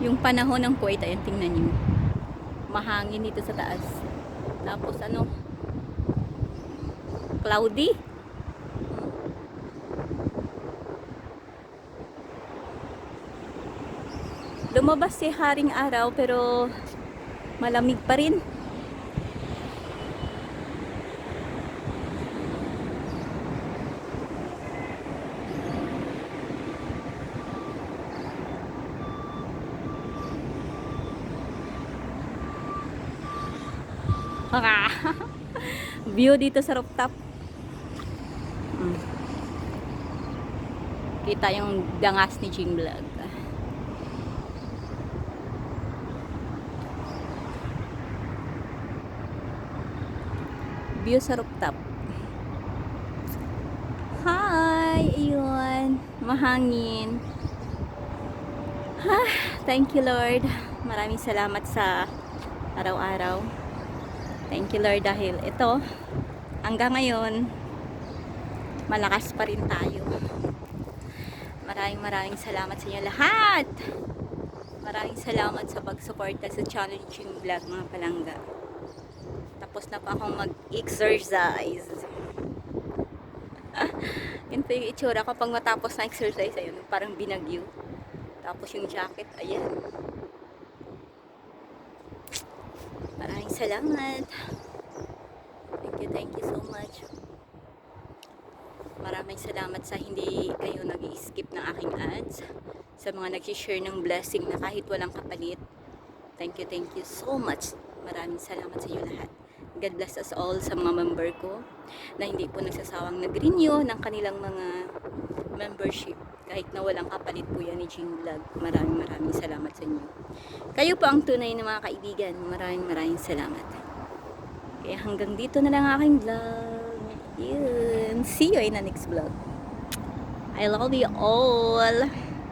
Yung panahon ng Kuwait, ayan, tingnan nyo. Mahangin dito sa taas. Tapos ano, cloudy. Lumabas si Haring Araw pero malamig pa rin. View dito sa rooftop. Mm. Kita yung dangas ni Jing Vlog. View sa rooftop. Hi! Ayun. Mahangin. Ah, thank you Lord. Maraming salamat sa araw-araw. Thank you Lord dahil ito hanggang ngayon malakas pa rin tayo. Maraming maraming salamat sa inyo lahat. Maraming salamat sa pagsuporta sa Ching Vlog mga palangga. Tapos na pa akong mag-exercise. Yun po yung itsura ko pag matapos na exercise ayun, parang binagyo. Tapos yung jacket, ayan. Maraming salamat. Thank you, thank you so much. Maraming salamat sa hindi kayo nag skip ng aking ads. Sa mga nag-share ng blessing na kahit walang kapalit. Thank you, thank you so much. Maraming salamat sa inyo lahat. God bless us all sa mga member ko na hindi po nagsasawang nag-renew ng kanilang mga membership kahit na walang kapalit po yan ni Jing Vlog. Maraming maraming salamat sa inyo. Kayo po ang tunay na mga kaibigan. Maraming maraming salamat. Kaya hanggang dito na lang aking vlog. Yun. See you in the next vlog. I love you all.